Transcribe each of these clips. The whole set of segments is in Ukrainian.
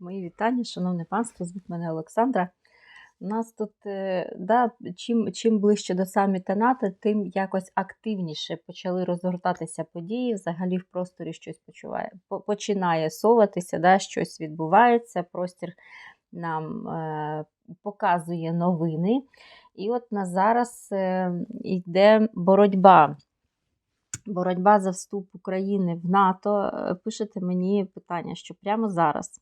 Мої вітання, шановне панство, звуть мене Олександра. У нас тут, е, да, чим, чим ближче до саміта НАТО, тим якось активніше почали розгортатися події. Взагалі в просторі щось почуває, починає соватися, да, щось відбувається, простір нам е, показує новини. І от на зараз е, йде боротьба. Боротьба за вступ України в НАТО. Е, Пишете мені питання, що прямо зараз.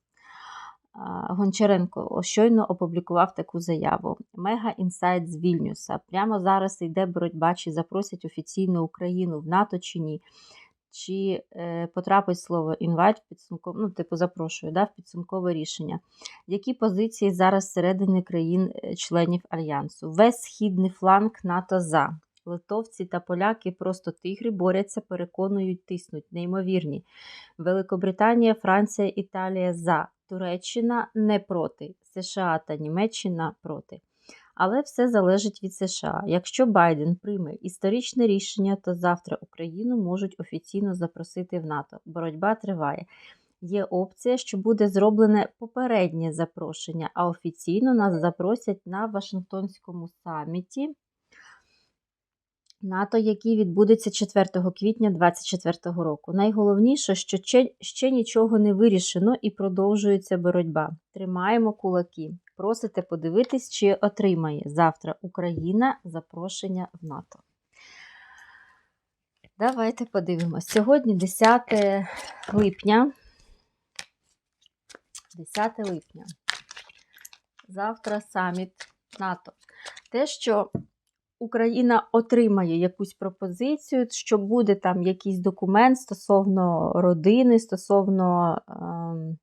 Гончаренко щойно опублікував таку заяву. Мега інсайт з Вільнюса. Прямо зараз йде боротьба, чи запросять офіційно Україну в НАТО чи ні. Чи е, потрапить слово інвайт в підсумкове, ну, типу, запрошую, да, в підсумкове рішення. Які позиції зараз всередині країн-членів Альянсу? Весь східний фланг НАТО за. Литовці та поляки просто тигри борються, переконують, тиснуть, неймовірні. Великобританія, Франція, Італія за. Туреччина не проти. США та Німеччина проти. Але все залежить від США. Якщо Байден прийме історичне рішення, то завтра Україну можуть офіційно запросити в НАТО. Боротьба триває. Є опція, що буде зроблене попереднє запрошення, а офіційно нас запросять на Вашингтонському саміті НАТО, який відбудеться 4 квітня 2024 року. Найголовніше, що ще, нічого не вирішено і продовжується боротьба. Тримаємо кулаки. Просите подивитись, чи отримає завтра Україна запрошення в НАТО. Давайте подивимось. Сьогодні 10 липня. 10 липня. Завтра саміт НАТО. Те, що Україна отримає якусь пропозицію, що буде там якийсь документ стосовно родини, стосовно ем,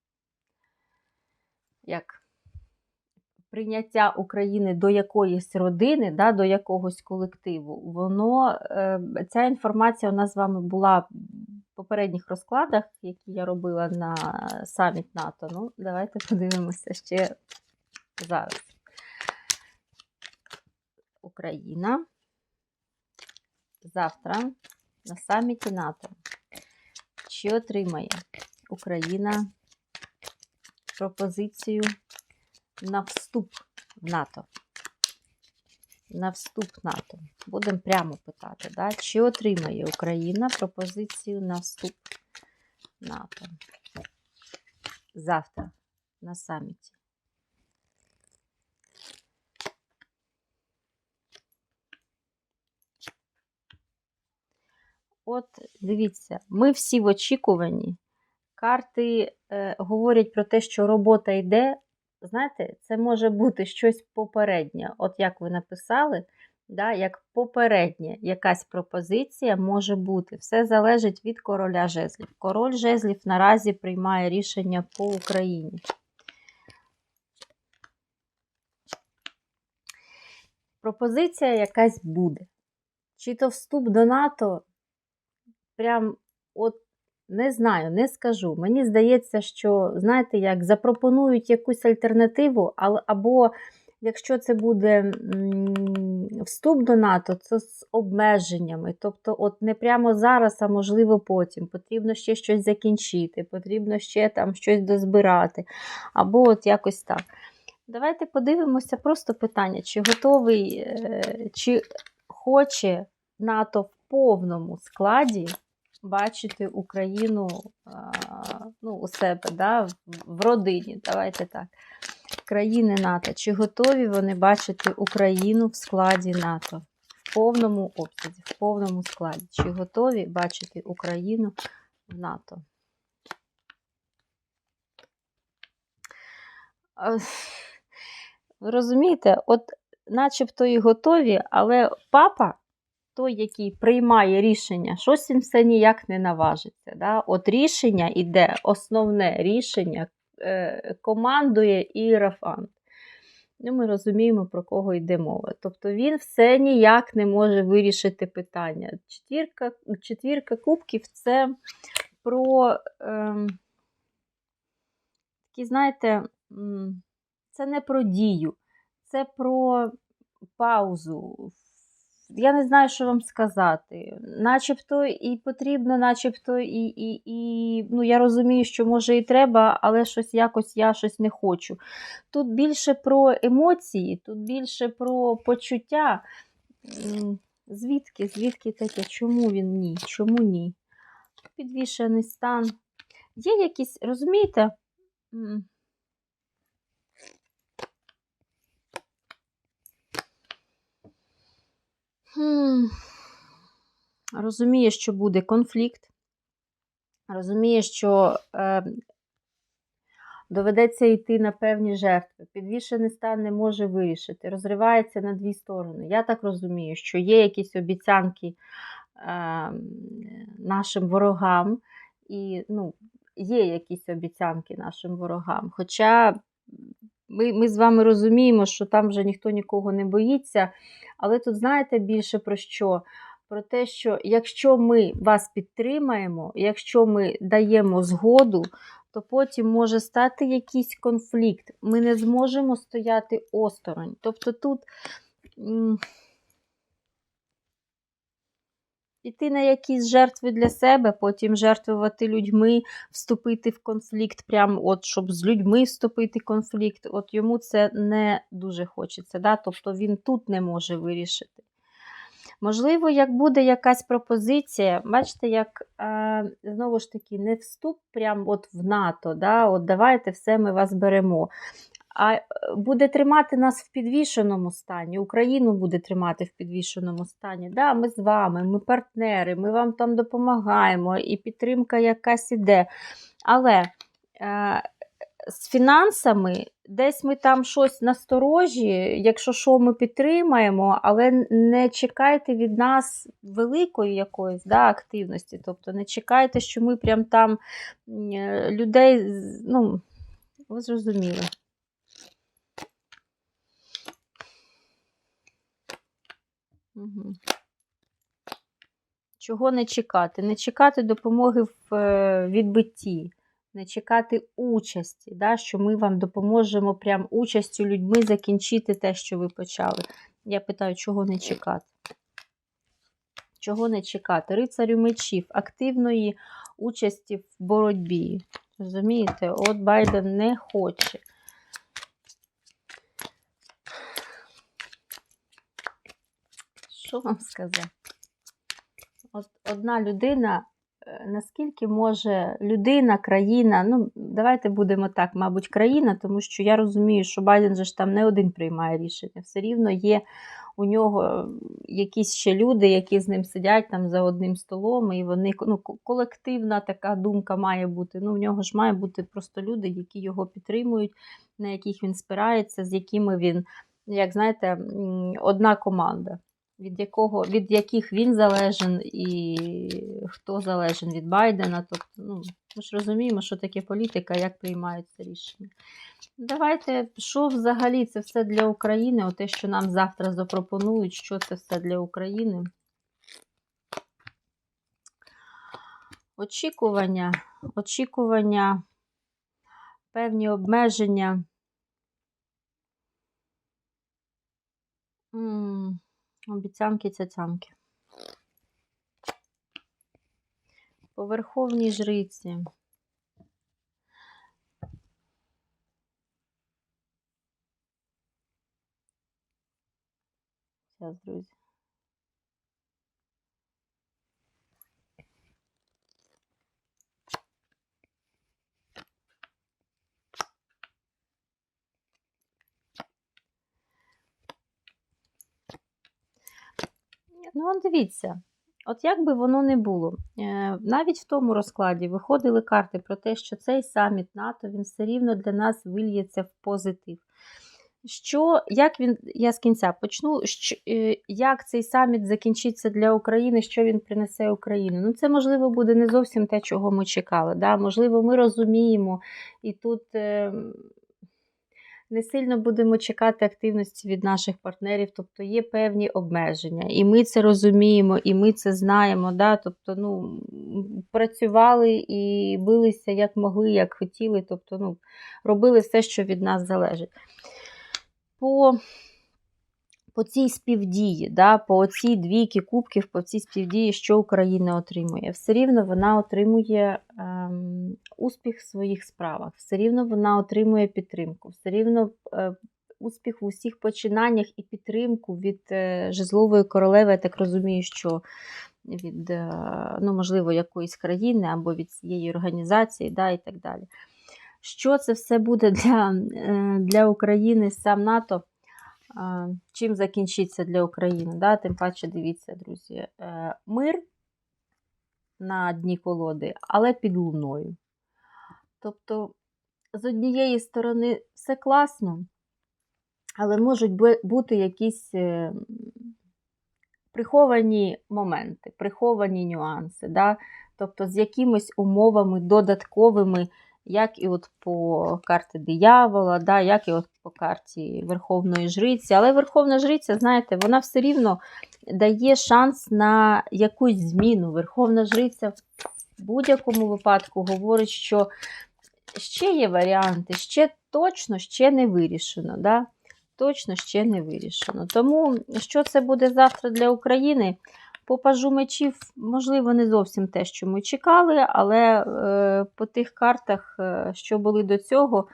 як прийняття України до якоїсь родини, да, до якогось колективу, воно, е, ця інформація у нас з вами була в попередніх розкладах, які я робила на саміт НАТО. Ну, давайте подивимося ще зараз. Україна завтра на саміті НАТО. Чи отримає Україна пропозицію на вступ в НАТО? На вступ НАТО. Будемо прямо питати, да? чи отримає Україна пропозицію на вступ НАТО? Завтра на саміті. От дивіться, ми всі в очікуванні. Карти е, говорять про те, що робота йде. Знаєте, це може бути щось попереднє. От як ви написали, да, як попереднє якась пропозиція може бути. Все залежить від короля жезлів. Король жезлів наразі приймає рішення по Україні. Пропозиція якась буде. Чи то вступ до НАТО, прям от не знаю, не скажу. Мені здається, що, знаєте, як запропонують якусь альтернативу, але або якщо це буде вступ до НАТО, то з обмеженнями. Тобто, от не прямо зараз, а можливо потім. Потрібно ще щось закінчити, потрібно ще там щось дозбирати. Або от якось так. Давайте подивимося просто питання, чи готовий, е, чи хоче НАТО повному складі бачити Україну ну, у себе, да, в- родині. Давайте так. Країни НАТО. Чи готові вони бачити Україну в складі НАТО? В повному обсязі, в повному складі. Чи готові бачити Україну в НАТО? Розумієте, от начебто і готові, але папа той, який приймає рішення, щось він все ніяк не наважиться. Да? От рішення іде, основне рішення е, командує Іерафант. Ну, ми розуміємо, про кого йде мова. Тобто він все ніяк не може вирішити питання. Четвірка, четвірка кубків це про ем, такі, знаєте, це не про дію, це про паузу я не знаю, що вам сказати. Начебто і потрібно, начебто, і, і, і ну, я розумію, що може і треба, але щось якось я щось не хочу. Тут більше про емоції, тут більше про почуття. Звідки? Звідки таке? Чому він ні? Чому ні? Підвішений стан. Є якісь, розумієте? Розуміє, що буде конфлікт. Розуміє, що е, доведеться йти на певні жертви. Підвішений стан не може вирішити. Розривається на дві сторони. Я так розумію, що є якісь обіцянки е, нашим ворогам, і ну, є якісь обіцянки нашим ворогам. Хоча ми, ми з вами розуміємо, що там вже ніхто нікого не боїться. Але тут знаєте більше про що? Про те, що якщо ми вас підтримаємо, якщо ми даємо згоду, то потім може стати якийсь конфлікт. Ми не зможемо стояти осторонь. Тобто тут м, іти на якісь жертви для себе, потім жертвувати людьми, вступити в конфлікт, прям от щоб з людьми вступити в конфлікт. От йому це не дуже хочеться. Да? Тобто він тут не може вирішити. Можливо, як буде якась пропозиція, бачите, як е, знову ж таки, не вступ прямо от в НАТО, да, от давайте все ми вас беремо. А е, буде тримати нас в підвішеному стані, Україну буде тримати в підвішеному стані. Да, Ми з вами, ми партнери, ми вам там допомагаємо, і підтримка якась іде. Але е, з фінансами десь ми там щось насторожі, якщо що, ми підтримаємо, але не чекайте від нас великої якоїсь да, активності. Тобто не чекайте, що ми прям там е, людей, ну, ви зрозуміли. Угу. Чого не чекати? Не чекати допомоги в е, відбитті не чекати участі, да, що ми вам допоможемо прям участю людьми закінчити те, що ви почали. Я питаю, чого не чекати? Чого не чекати? Рицарю мечів, активної участі в боротьбі. Розумієте? От Байден не хоче. Що вам сказати? От одна людина Е, наскільки може людина, країна, ну, давайте будемо так, мабуть, країна, тому що я розумію, що Байден же ж там не один приймає рішення. Все рівно є у нього якісь ще люди, які з ним сидять там за одним столом, і вони ну, колективна така думка має бути. Ну, В нього ж має бути просто люди, які його підтримують, на яких він спирається, з якими він, як знаєте, одна команда від якого, від яких він залежен і хто залежен від Байдена. Тобто, ну, ми ж розуміємо, що таке політика, як приймаються рішення. Давайте, що взагалі це все для України? Те, що нам завтра запропонують, що це все для України. Очікування, очікування, певні обмеження. М Обіцянки цяцянки. По верховній жриці. Зараз, друзі. Ну, дивіться, от як би воно не було, е, навіть в тому розкладі виходили карти про те, що цей саміт НАТО він все рівно для нас вильється в позитив. Що, як він, я з кінця почну, що, е, як цей саміт закінчиться для України, що він принесе Україні? Ну, це, можливо, буде не зовсім те, чого ми чекали. Да? Можливо, ми розуміємо, і тут ем, не сильно будемо чекати активності від наших партнерів, тобто є певні обмеження. І ми це розуміємо, і ми це знаємо. Да? Тобто, ну, працювали і билися як могли, як хотіли, тобто, ну, робили все, що від нас залежить. По по цій співдії, да, по цій двійки кубків, по цій співдії, що Україна отримує. Все рівно вона отримує ем, успіх в своїх справах, все рівно вона отримує підтримку, все рівно е, успіх в усіх починаннях і підтримку від е, жезлової королеви, я так розумію, що від, е, ну, можливо, якоїсь країни або від цієї організації, да, і так далі. Що це все буде для, е, для України сам НАТО? Чим закінчиться для України? Да? Тим паче, дивіться, друзі, е, мир на дні колоди, але під луною. Тобто, з однієї сторони, все класно, але можуть бути якісь е, приховані моменти, приховані нюанси, да? тобто з якимись умовами додатковими, як і от по карті диявола, да? як і от по карті Верховної Жриці. Але Верховна Жриця, знаєте, вона все рівно дає шанс на якусь зміну. Верховна Жриця в будь-якому випадку говорить, що ще є варіанти, ще точно ще не вирішено. Да? Точно ще не вирішено. Тому що це буде завтра для України? По пажу мечів, можливо, не зовсім те, що ми чекали, але е, по тих картах, е, що були до цього,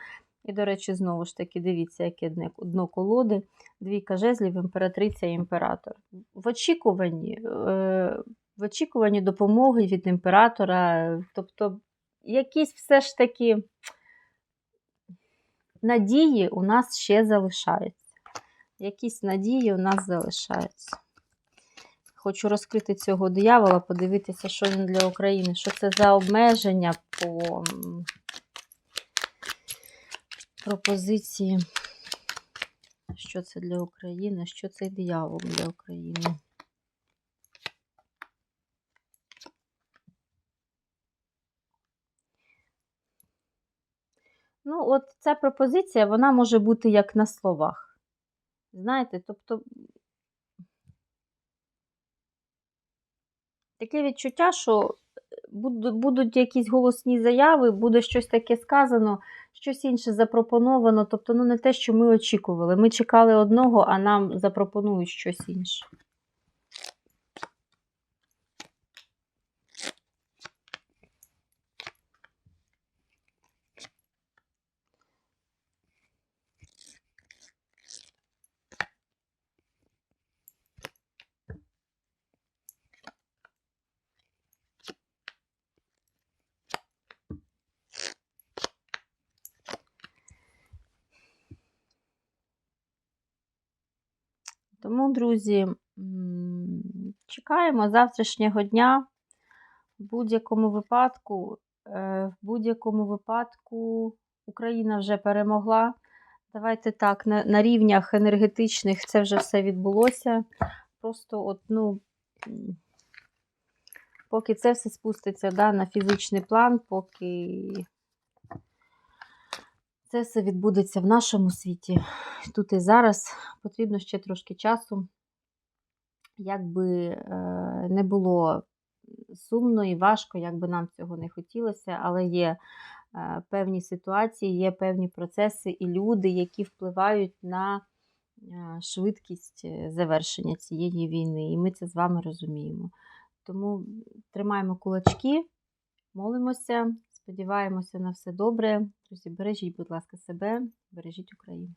і, до речі, знову ж таки, дивіться, яке дно колоди, двійка жезлів, імператриця і імператор. В очікуванні, е, в очікуванні допомоги від імператора, тобто якісь все ж таки надії у нас ще залишаються. Якісь надії у нас залишаються. Хочу розкрити цього диявола, подивитися, що він для України, що це за обмеження по пропозиції. Що це для України? Що цей диявол для України? Ну, от ця пропозиція, вона може бути як на словах. Знаєте, тобто таке відчуття, що будуть якісь голосні заяви, буде щось таке сказано, щось інше запропоновано. Тобто, ну не те, що ми очікували. Ми чекали одного, а нам запропонують щось інше. Тому, друзі, чекаємо завтрашнього дня. В будь-якому випадку, е, в будь-якому випадку Україна вже перемогла. Давайте так, на, на рівнях енергетичних це вже все відбулося. Просто, от, ну, поки це все спуститься да, на фізичний план, поки це все відбудеться в нашому світі. Тут і зараз потрібно ще трошки часу. Як би е, не було сумно і важко, як би нам цього не хотілося, але є е, певні ситуації, є певні процеси і люди, які впливають на е, швидкість завершення цієї війни. І ми це з вами розуміємо. Тому тримаємо кулачки, молимося, сподіваємося на все добре. Друзі, бережіть, будь ласка, себе, бережіть Україну.